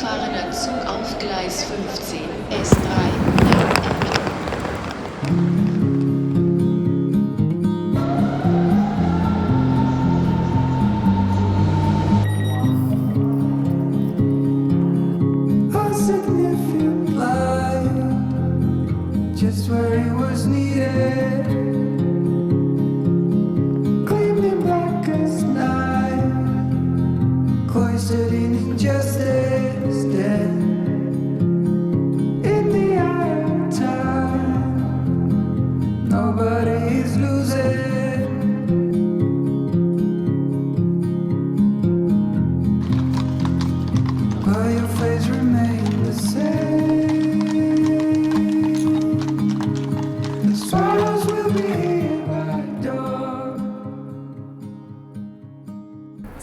weiterfahrender Zug auf Gleis 15, S3 nach Emden. A significant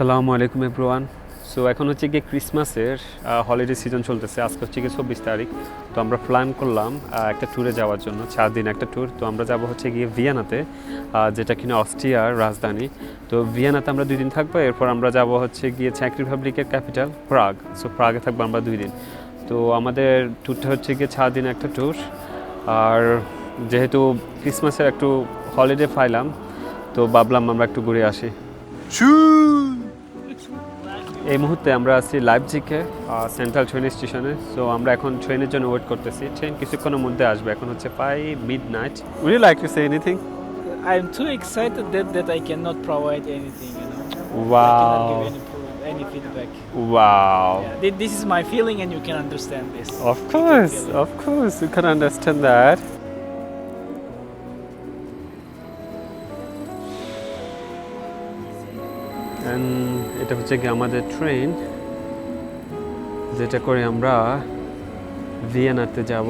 আসসালামু আলাইকুম everyone so এখন হচ্ছে গিয়ে ক্রিসমাসের হলিডে সিজন চলতেছে। আজকে হচ্ছে গিয়ে চব্বিশ তারিখ। তো আমরা প্ল্যান করলাম একটা ট্যুরে যাওয়ার জন্য, চার দিন একটা ট্যুর তো আমরা যাব হচ্ছে গিয়ে ভিয়েনাতে যেটা কিনা অস্ট্রিয়ার রাজধানী। তো ভিয়েনাতে আমরা দুই দিন থাকব। এরপর আমরা যাব হচ্ছে গিয়ে চেক রিপাবলিকের ক্যাপিটাল প্রাগ সো প্রাগে থাকব আমরা দুই দিন। তো আমাদের ট্যুরটা হচ্ছে গিয়ে চার দিন একটা ট্যুর আর যেহেতু ক্রিসমাসের একটু হলিডে পাইলাম, তো ভাবলাম আমরা একটু ঘুরে আসি। এই মুহূর্তে আমরা আছি লাইভজিকে সেন্ট্রাল ট্রেন স্টেশনে সো আমরা এখন ট্রেনের জন্য ওয়েট করতেছি ট্রেন কিছুক্ষণের মধ্যে আসবে এখন হচ্ছে five midnight would you like to say anything I'm too excited that, that I cannot provide anything, you know. I cannot wow any, feedback. Wow Yeah, this is my feeling, and you can understand this. Of course, of course, you can understand that. And এটা হচ্ছে কি আমাদের train যেটা করে আমরা ভিয়েনাতে যাব.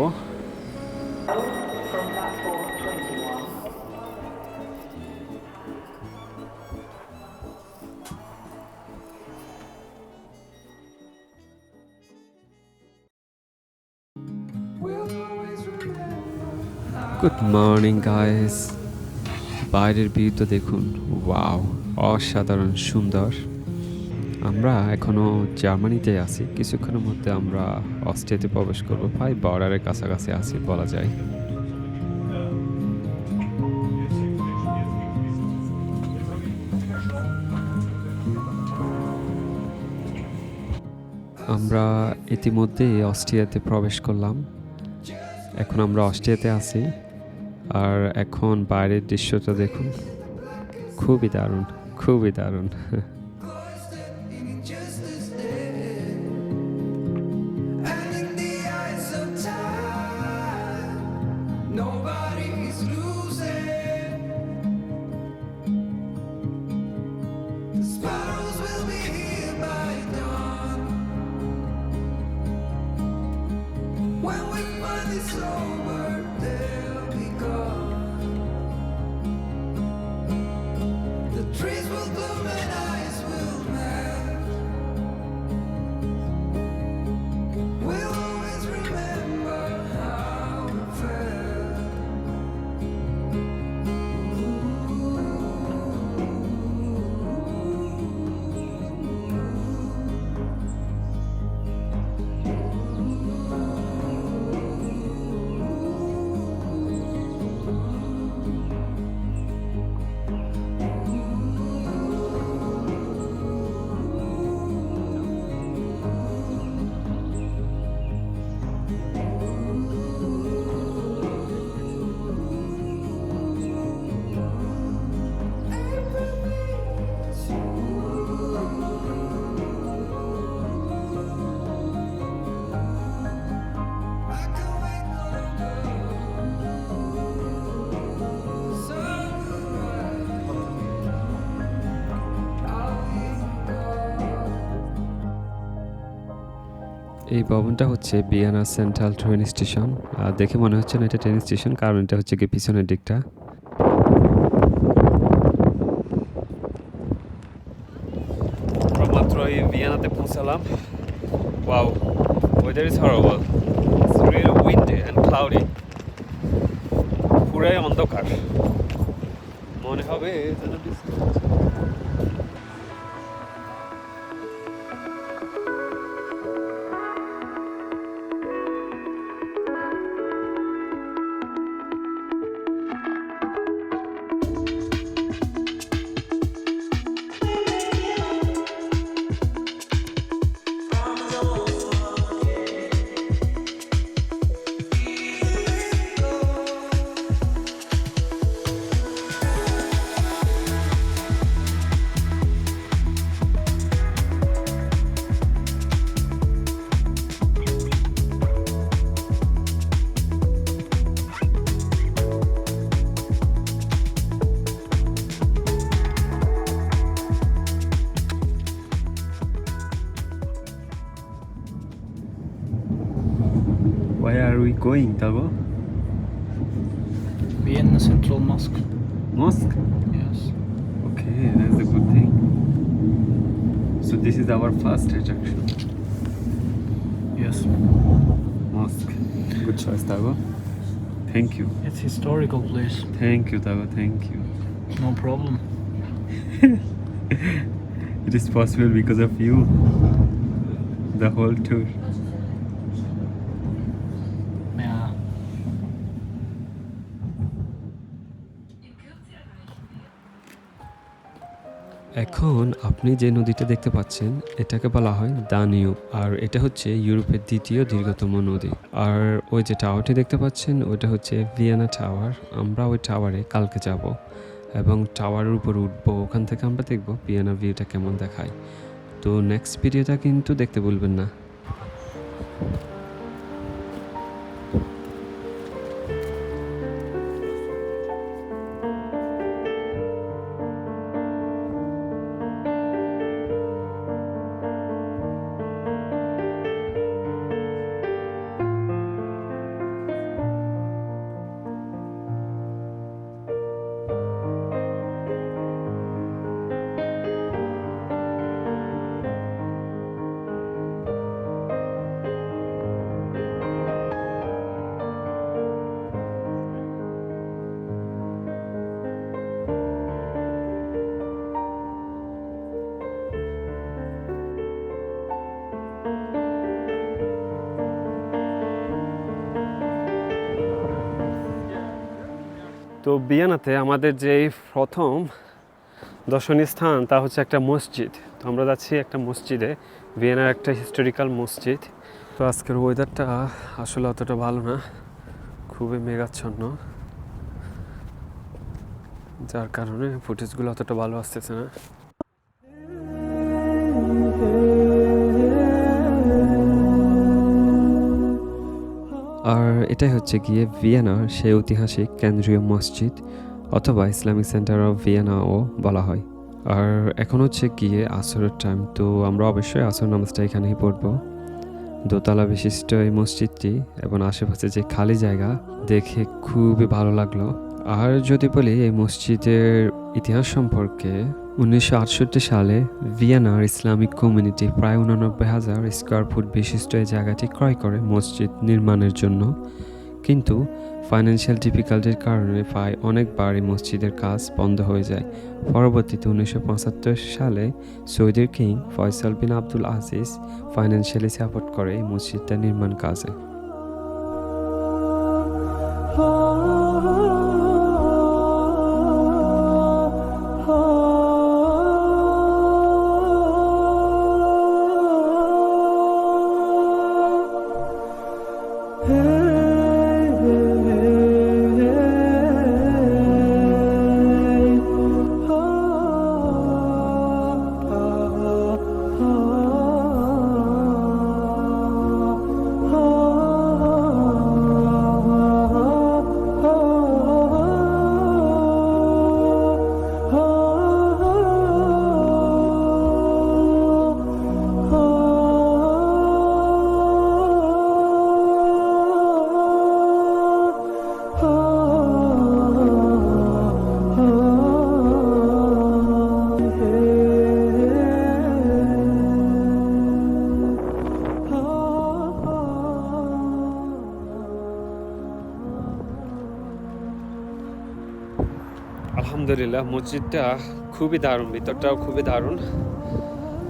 Good morning guys বাইরের ভিউ তো দেখুন ওয়াও অসাধারণ, সুন্দর আমরা এখনও জার্মানিতে আছি। কিছুক্ষণের মধ্যে আমরা অস্ট্রিয়াতে প্রবেশ করব। প্রায় বর্ডারের কাছাকাছি আছি বলা যায়। আমরা ইতিমধ্যে অস্ট্রিয়াতে প্রবেশ করলাম। এখন আমরা অস্ট্রিয়াতে আছি। আর এখন বাইরের দৃশ্যটা দেখুন। খুবই দারুণ খুবই দারুণ। এই ভবনটা হচ্ছে বিয়ানা সেন্ট্রাল ট্রেন স্টেশন। আর দেখে মনে হচ্ছে না এটা ট্রেন স্টেশন, কারণ এটা হচ্ছে গিয়ে পিছনের দিকটা। মাত্র এই ভিয়েনাতে পৌঁছালাম। Wow weather is horrible real windy and cloudy পুরাই অন্ধকার। মনে হবে going, Tago? Vienna Central Mosque. Mosque? Yes. Okay, that's a good thing. So this is our first attraction. Yes. Mosque. Good choice, Tago. Thank you. It's historical place. Thank you, Tago. Thank you. No problem. It is possible because of you. The whole tour. এখন আপনি যে নদীটা দেখতে পাচ্ছেন, এটাকে বলা হয় Danube, আর এটা হচ্ছে ইউরোপের দ্বিতীয় দীর্ঘতম নদী। আর ওই যে টাওয়ারটি দেখতে পাচ্ছেন, ওইটা হচ্ছে ভিয়েনা টাওয়ার। আমরা ওই টাওয়ারে কালকে যাব এবং টাওয়ারের উপর উঠবো। ওখান থেকে আমরা দেখব ভিয়েনা ভিউটা কেমন দেখায়। তো নেক্সট ভিডিওটা কিন্তু দেখতে ভুলবেন না। তো বিয়ানাতে আমাদের যে প্রথম দর্শনীয় স্থান, তা হচ্ছে একটা মসজিদ। তো আমরা যাচ্ছি একটা মসজিদে, ভিয়েনার একটা হিস্টোরিক্যাল মসজিদ। তো আজকের ওয়েদারটা আসলে অতটা ভালো না, খুবই মেঘাচ্ছন্ন। যার কারণে ফুটেজগুলো অতটা ভালো আসতেছে না। আর এটাই হচ্ছে গিয়ে ভিয়েনার সেই ঐতিহাসিক কেন্দ্রীয় মসজিদ অথবা ইসলামিক সেন্টার অফ ভিয়েনাও বলা হয়। আর এখন হচ্ছে গিয়ে আসরের টাইম তো আমরা অবশ্যই আসর নামাজটা এখানেই পড়ব। দোতলা বিশিষ্ট এই মসজিদটি এবং আশেপাশে যে খালি জায়গা, দেখে খুবই ভালো লাগল। আর যদি বলি এই মসজিদের ইতিহাস সম্পর্কে উনিশশো আটষট্টি সালে ভিয়েনার ইসলামিক কমিউনিটি প্রায় উনানব্বই হাজার স্কোয়ার ফুট বিশিষ্ট এই জায়গাটি ক্রয় করে মসজিদ নির্মাণের জন্য। কিন্তু ফাইন্যান্সিয়াল ডিফিকাল্টির কারণে প্রায় অনেকবার এই মসজিদের কাজ বন্ধ হয়ে যায়। পরবর্তীতে উনিশশো পঁচাত্তর সালে সৌদির king Faisal bin Abdul Aziz financially support করে এই মসজিদটা নির্মাণ কাজে। আলহামদুলিল্লাহ, মসজিদটা খুবই দারুণ, ভিতরটাও খুবই দারুণ।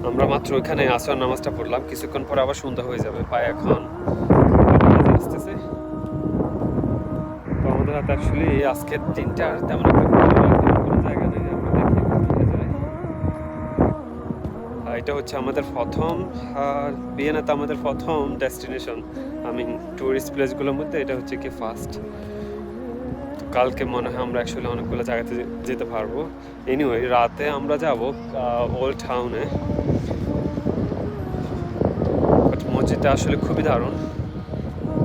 আমরা মাত্র ওইখানে আসর নামাজটা পড়লাম, কিছুক্ষণ পর আবার সন্ধ্যা হয়ে যাবে। প্রায় এখন আসতেছে। তো আমাদের হাতে অ্যাকচুয়ালি আজকের দিনটার তেমন একটা জায়গা নেই আমরা এটা হচ্ছে আমাদের প্রথম, আর বিয়েনাতে আমাদের প্রথম ডেস্টিনেশন। আই মিন টুরিস্ট প্লেসগুলোর মধ্যে এটা হচ্ছে কি ফার্স্ট কালকে মনে হয় আমরা অ্যাকচুয়ালি অনেকগুলো জায়গাতে যেতে পারব। এনিওয়ে রাতে আমরা যাব ওল্ড টাউনে মসজিদটা আসলে খুবই দারুণ।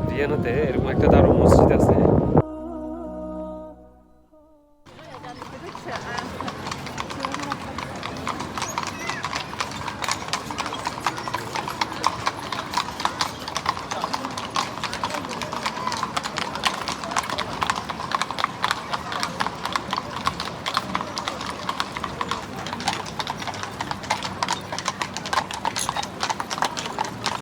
ভিয়েনাতে এরকম একটা দারুণ মসজিদ আছে।